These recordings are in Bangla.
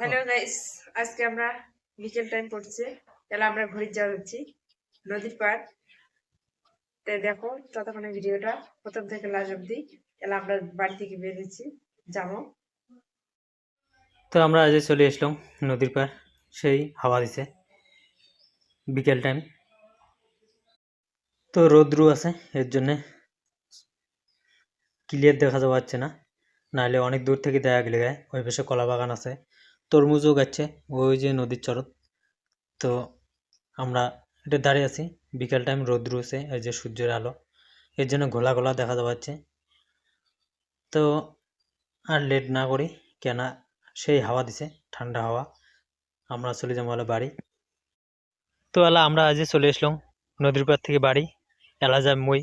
হ্যালো গাইস আজকে আমরা বিকেল টাইম পড়ছে। তাহলে আমরা ঘুরে যাওয়া যাচ্ছি নদীর পাড়। তাই দেখো ততক্ষণে ভিডিওটা প্রথম থেকে লাস্ট অব্দি তাহলে আমরা বাড়ি থেকে বেরিয়েছি যাব। তো আমরা আজ চলে আসলাম নদীর পার সেই হাওয়া দিছে, বিকেল টাইম তো রোদ্রু আছে, এর জন্যে ক্লিয়ার দেখা যাওয়া যাচ্ছে না। নাহলে অনেক দূর থেকে দেখা গেলে গায়ে, ওই পাশে কলা বাগান আছে। তরমুজও গাচ্ছে, ওই যে নদীর চরত তো আমরা এটা দাঁড়িয়ে আছি, বিকেল টাইম রোদ্রু আছে এই যে সূর্যের আলো। এর জন্য ঘোলা ঘোলা দেখা যাচ্ছে। তো আর লেট না করি কেন সেই হাওয়া দিছে, ঠান্ডা হাওয়া। আমরা চলে যাব হলো বাড়ি। তো এলা আমরা আজই চলে আসলাম নদীর পার থেকে বাড়ি এলা যাই মই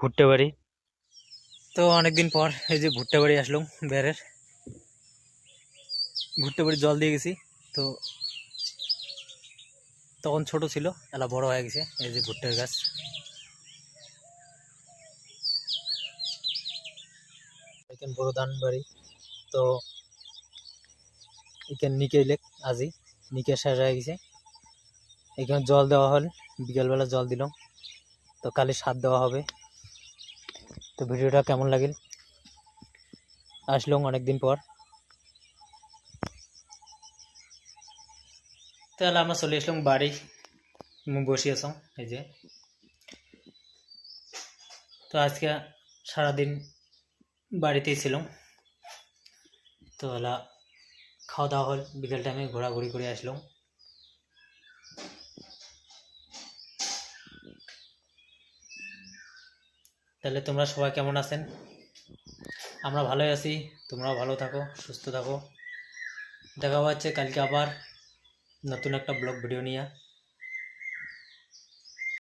ভুট্টা বাড়ি তো অনেকদিন পর এই যে ভুট্টা বাড়ি আসলাম, বেড়ের। ভুট্টা বাড়ি জল দিয়ে গেছি। তো তখন ছোট ছিল, এলা বড় হয়ে গেছে, এই যে ভুট্টার গাছ। এখানে বড় ধান বাড়ি। তো এখানে নিকে লেক আজি, নিকে শেষ হয়ে গেছে। এখানে জল দেওয়া হল, বিকেলবেলা জল দিলাম। তো কালি সার দেওয়া হবে। তো ভিডিওটা কেমন লাগিল? আসলাম অনেকদিন পর। তাহলে আমরা চলে আসলাম বাড়ি। বসে আসাম এই যে। তো আজকে সারাদিন বাড়িতেই ছিলাম। তো এলা খাওয়া দাওয়া হল, বিকেল টাইমে ঘোরাঘুরি করে আসলাম। তাহলে তোমরা সবাই কেমন আছেন? আমরা ভালোই আছি, তোমরাও ভালো থাকো, সুস্থ থাকো। দেখা হচ্ছে কালকে আবার। নতুন একটা ব্লগ ভিডিও নিয়ে